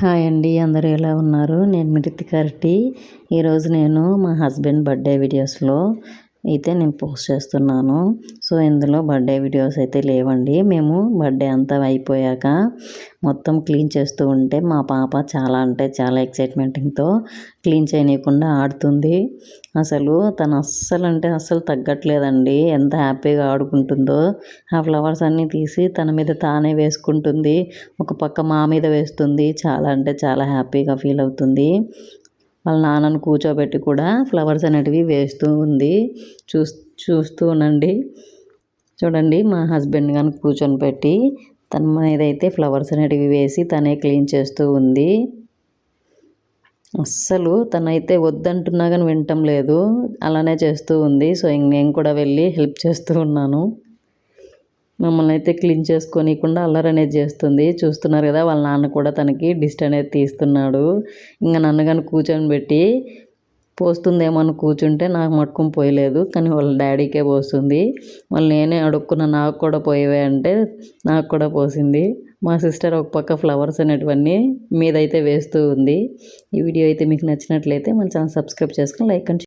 Hi అండి అందరూ ఎలా ఉన్నారు? నేను మిరితి కరటి ఈరోజు నేను మా హస్బెండ్ బర్త్డే వీడియోస్లో అయితే నేను పోస్ట్ చేస్తున్నాను. సో ఇందులో బర్త్డే వీడియోస్ అయితే లేవండి. మేము బర్త్డే అంతా అయిపోయాక మొత్తం క్లీన్ చేస్తూ ఉంటే మా పాప చాలా అంటే చాలా ఎక్సైట్మెంటింగ్తో క్లీన్ చేయనీయకుండా ఆడుతుంది. అసలు తను అస్సలు అంటే అస్సలు తగ్గట్లేదండి. ఎంత హ్యాపీగా ఆడుకుంటుందో. ఆ ఫ్లవర్స్ అన్నీ తీసి తన మీద తానే వేసుకుంటుంది. ఒక పక్క మా మీద వేస్తుంది. చాలా అంటే చాలా హ్యాపీగా ఫీల్ అవుతుంది. వాళ్ళ నాన్నను కూర్చోబెట్టి కూడా ఫ్లవర్స్ అనేటివి వేస్తూ ఉంది. చూస్ చూస్తూ ఉండండి. చూడండి మా హస్బెండ్ కానీ కూర్చొని పెట్టి తన మీద అయితే ఫ్లవర్స్ అనేటివి వేసి తనే క్లీన్ చేస్తూ ఉంది. అస్సలు తనైతే వద్దంటున్నా కానీ వినటం లేదు. అలానే చేస్తూ ఉంది. సో నేను కూడా వెళ్ళి హెల్ప్ చేస్తూ ఉన్నాను. మమ్మల్ని అయితే క్లీన్ చేసుకోనియకుండా అల్లరి అనేది చేస్తుంది. చూస్తున్నారు కదా వాళ్ళ నాన్న కూడా తనకి డిస్ట్ అనేది తీస్తున్నాడు. ఇంకా నన్ను కానీ కూర్చొని పెట్టి పోస్తుందేమో అని కూర్చుంటే నాకు మట్టుకుని పోయలేదు. కానీ వాళ్ళ డాడీకే పోస్తుంది. మళ్ళీ నేనే అడుక్కున్న నాకు కూడా పోయేవే అంటే నాకు కూడా పోసింది. మా సిస్టర్ ఒక పక్క ఫ్లవర్స్ అనేటివన్నీ మీదైతే వేస్తూ ఉంది. ఈ వీడియో అయితే మీకు నచ్చినట్లయితే మన ఛానల్ సబ్స్క్రైబ్ చేసుకొని లైక్ అండ్